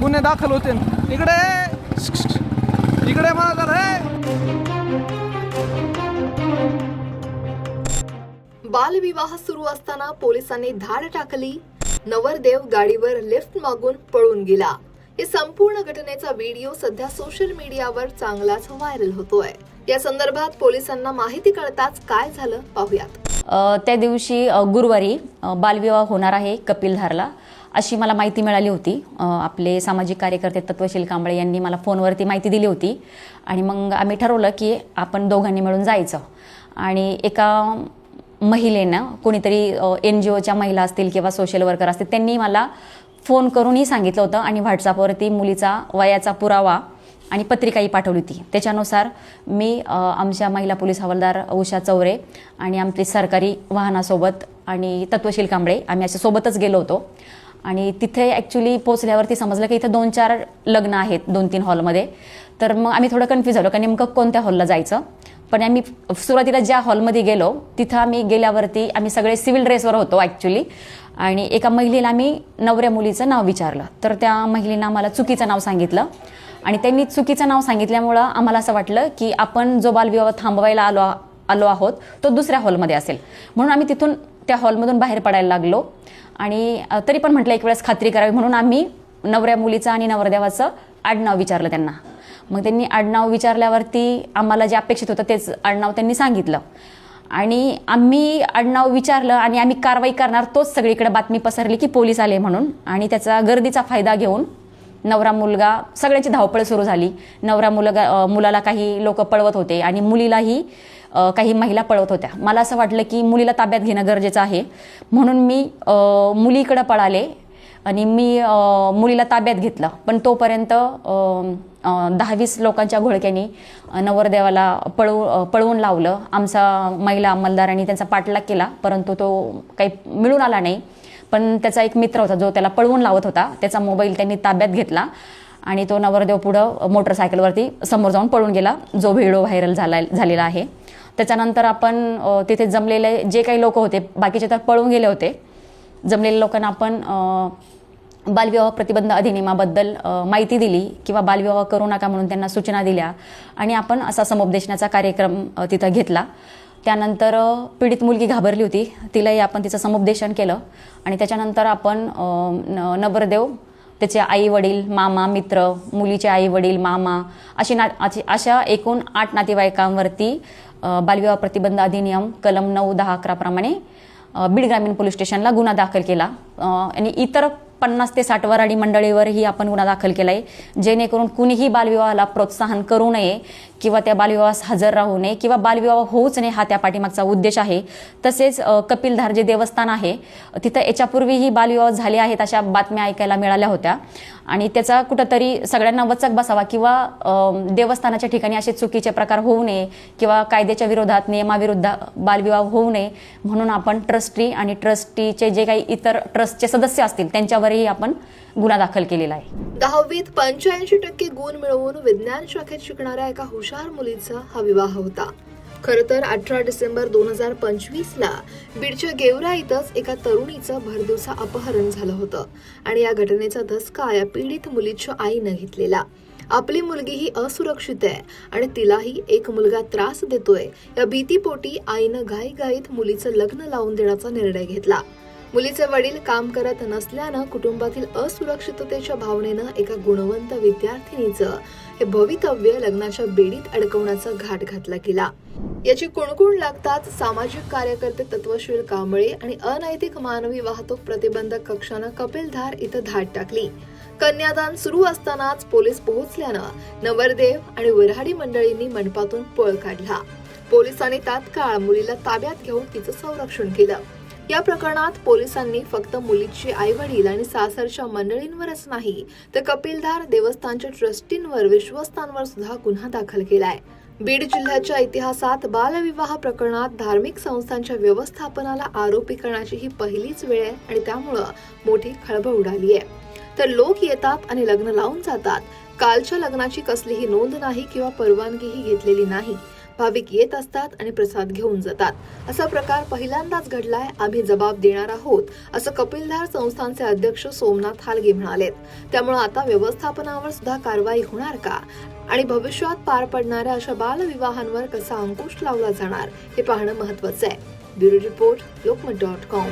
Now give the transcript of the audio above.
गुन्हे दाखल होते इकडे. इकडे मला जरा, ए! बालविवाह सुरू असताना पोलिसांनी धाड टाकली. नवरदेव गाडीवर लिफ्ट मागून पळून गेला. या संपूर्ण घटनेचा व्हिडिओ सध्या सोशल मीडियावर चांगलाच व्हायरल होतोय. या संदर्भात पोलिसांना माहिती कळताच काय झालं पाहूयात. त्या दिवशी गुरुवारी बालविवाह होणार आहे कपिलधारला. अशी मला माहिती मिळाली होती. आपले सामाजिक कार्यकर्ते तत्वशील कांबळे यांनी मला फोनवरती माहिती दिली होती. आणि मग आम्ही ठरवलं की आपण दोघांनी मिळून जायचं. आणि एका महिलेनं कोणीतरी एन जी ओच्या महिला असतील किंवा सोशल वर्कर असतील त्यांनी मला फोन करूनही सांगितलं होतं आणि व्हॉट्सअपवरती मुलीचा वयाचा पुरावा आणि पत्रिकाही पाठवली होती. त्याच्यानुसार मी आमच्या महिला पोलीस हवालदार उषा चौरे आणि आमचे सरकारी वाहनासोबत आणि तत्वशील कांबळे आम्ही अशा सोबतच गेलो होतो. आणि तिथे ॲक्च्युली पोचल्यावरती समजलं की इथं दोन चार लग्न आहेत दोन तीन हॉलमध्ये. तर मग आम्ही थोडं कन्फ्यूज झालो का नेमकं कोणत्या हॉलला जायचं? पण आम्ही सुरुवातीला ज्या हॉलमध्ये गेलो तिथं आम्ही गेल्यावरती आम्ही सगळे सिव्हिल ड्रेसवर होतो ॲक्च्युली आणि एका महिलेला आम्ही नवऱ्या मुलीचं नाव विचारलं. तर त्या महिलेनं आम्हाला चुकीचं नाव सांगितलं. आणि त्यांनी चुकीचं नाव सांगितल्यामुळं आम्हाला असं वाटलं की आपण जो बालविवाह थांबवायला आलो आलो आहोत तो दुसऱ्या हॉलमध्ये असेल. म्हणून आम्ही तिथून त्या हॉलमधून बाहेर पडायला लागलो. आणि तरी पण म्हटलं एक वेळेस खात्री करावी. म्हणून आम्ही नवऱ्या मुलीचं आणि नवरदेवाचं आडनाव विचारलं त्यांना. मग त्यांनी आडनाव विचारल्यावरती आम्हाला जे अपेक्षित होतं तेच आडनाव त्यांनी सांगितलं. आणि आम्ही आडनाव विचारलं आणि आम्ही कारवाई करणार तोच सगळीकडे बातमी पसरली की पोलीस आले म्हणून. आणि त्याचा गर्दीचा फायदा घेऊन नवरा मुलगा सगळ्याची धावपळ सुरू झाली. नवरा मुलगा मुलाला काही लोक पळवत होते आणि मुलीलाही काही महिला पळवत होत्या. मला असं वाटलं की मुलीला ताब्यात घेणं गरजेचं आहे. म्हणून मी मुलीकडं पळाले आणि मी मुलीला ताब्यात घेतलं. पण तोपर्यंत दहा वीस लोकांच्या घोळक्यांनी नवरदेवाला पळवू पळवून लावलं. आमचा महिला अंमलदारांनी त्यांचा पाठलाग केला परंतु तो काही मिळून आला नाही. पण त्याचा एक मित्र होता जो त्याला पळवून लावत होता. त्याचा मोबाईल त्यांनी ताब्यात घेतला. आणि तो नवरदेव पुढं मोटरसायकलवरती समोर जाऊन पळून गेला. जो व्हिडिओ व्हायरल झाला झालेला आहे. त्याच्यानंतर आपण तिथे जमलेले जे काही लोक होते बाकीचे तर पळून गेले होते. जमलेल्या लोकांना आपण बालविवाह प्रतिबंध अधिनियमाबद्दल माहिती दिली किंवा बालविवाह करू नका म्हणून त्यांना सूचना दिल्या आणि आपण असा समुपदेशनाचा कार्यक्रम तिथं घेतला. त्यानंतर पीडित मुलगी घाबरली होती. तिलाही आपण तिचं समुपदेशन केलं आणि त्याच्यानंतर आपण न- नवरदेव त्याचे आई वडील मामा मित्र मुलीचे आई वडील मामा अशी ना अशी- अशा एकूण आठ नातेवाईकांवरती बालविवाह प्रतिबंध अधिनियम कलम नऊ दहा अकराप्रमाणे बीड ग्रामीण पोलीस स्टेशनला गुन्हा दाखल केला. आणि इतर पन्नास ते साठ वराडी मंडळीवरही आपण गुन्हा दाखल केला आहे जेणेकरून कुणीही बालविवाहाला प्रोत्साहन करू नये किंवा त्या बालविवाहास हजर राहू नये किंवा बालविवाह होऊच नये हा त्या पाठीमागचा उद्देश आहे. तसेच कपिलधार जे देवस्थान आहे. तिथं याच्यापूर्वीही बालविवाह झाले आहेत अशा बातम्या ऐकायला मिळाल्या होत्या. आणि त्याचा कुठंतरी सगळ्यांना वचक बसावा किंवा देवस्थानाच्या ठिकाणी असे चुकीचे प्रकार होऊ नये किंवा कायद्याच्या विरोधात नियमाविरुद्ध बालविवाह होऊ नये म्हणून आपण ट्रस्टी आणि ट्रस्टीचे जे काही इतर ट्रस्टचे सदस्य असतील त्यांच्यावर त्यांच्यावरही आपण गुन्हा दाखल केलेला आहे. दहावीत पंच्याऐंशी टक्के गुण मिळवून विज्ञान शाखेत शिकणाऱ्या एका हुशार मुलीचा हा विवाह होता. खर तर अठरा डिसेंबर दोन हजार पंचवीस ला बीडच्या गेवरा इथंच एका तरुणीचं भरदिवसा अपहरण झालं होतं आणि या घटनेचा धसका या पीडित मुलीच्या आईनं घेतलेला. आपली मुलगी ही असुरक्षित आहे आणि तिलाही एक मुलगा त्रास देतोय. या भीतीपोटी आईनं घाईघाईत मुलीचं लग्न लावून देण्याचा निर्णय घेतला. मुलीचे वडील काम करत नसल्यानं कुटुंबातील असुरक्षिततेच्या भावनेनं एका गुणवंत विद्यार्थिनीचं हे भवितव्य लग्नाच्या बेडीत अडकवण्याचा घाट घातला गेला. याची कुणकुण लागताच सामाजिक कार्यकर्ते तत्वशील कांबळे आणि अनैतिक मानवी वाहतूक प्रतिबंधक कक्षानं कपिलधार इथं धाड टाकली. कन्यादान सुरू असतानाच पोलीस पोहोचल्यानं नवरदेव आणि वऱ्हाडी मंडळींनी मंडपातून पळ काढला. पोलिसांनी तात्काळ मुलीला ताब्यात घेऊन तिचं संरक्षण केलं. या प्रकरणात पोलिसांनी फक्त मुलीचे आई वडील आणि सासरच्या मंडळींवरच नाही तर कपिलधार देवस्थानच्या ट्रस्टींवर विश्वस्तांवर सुद्धा गुन्हा दाखल केलाय. बीड जिल्ह्याच्या इतिहासात बालविवाह प्रकरणात धार्मिक संस्थांच्या व्यवस्थापनाला आरोपी करण्याची ही पहिलीच वेळ आहे आणि त्यामुळं मोठी खळबळ उडाली आहे. तर लोक येतात आणि लग्न लावून जातात. कालच्या लग्नाची कसलीही नोंद नाही किंवा परवानगीही घेतलेली नाही. भाविक येत असतात आणि प्रसाद घेऊन जातात. असा प्रकार पहिल्यांदाच घडलाय आम्ही जबाब देणार आहोत असं कपिलधार संस्थानचे अध्यक्ष सोमनाथ हालगे म्हणाले त्यामुळे आता व्यवस्थापनावर सुद्धा कारवाई होणार का? आणि भविष्यात पार पडणाऱ्या अशा बालविवाहांवर कसा अंकुश लावला जाणार हे पाहणं महत्वाचं आहे. Bureau report Lokmat dot com.